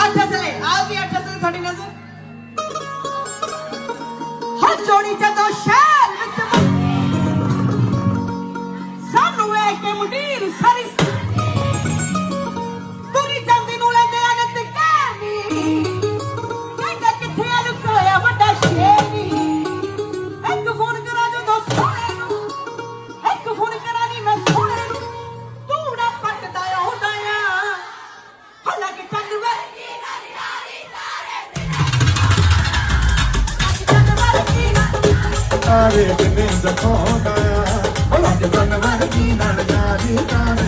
आठ ढसले आधी आठ ढसले थोड़ी नज़र हो जोड़ी जा दो सारी ਵੇਖ ਨੇ ਜ਼ਖੋਂ ਦਾ ਬਲੰਦ ਬਲਵਰ ਕੀ ਨਾਲ ਜਾਰੀ ਤਾਰੇ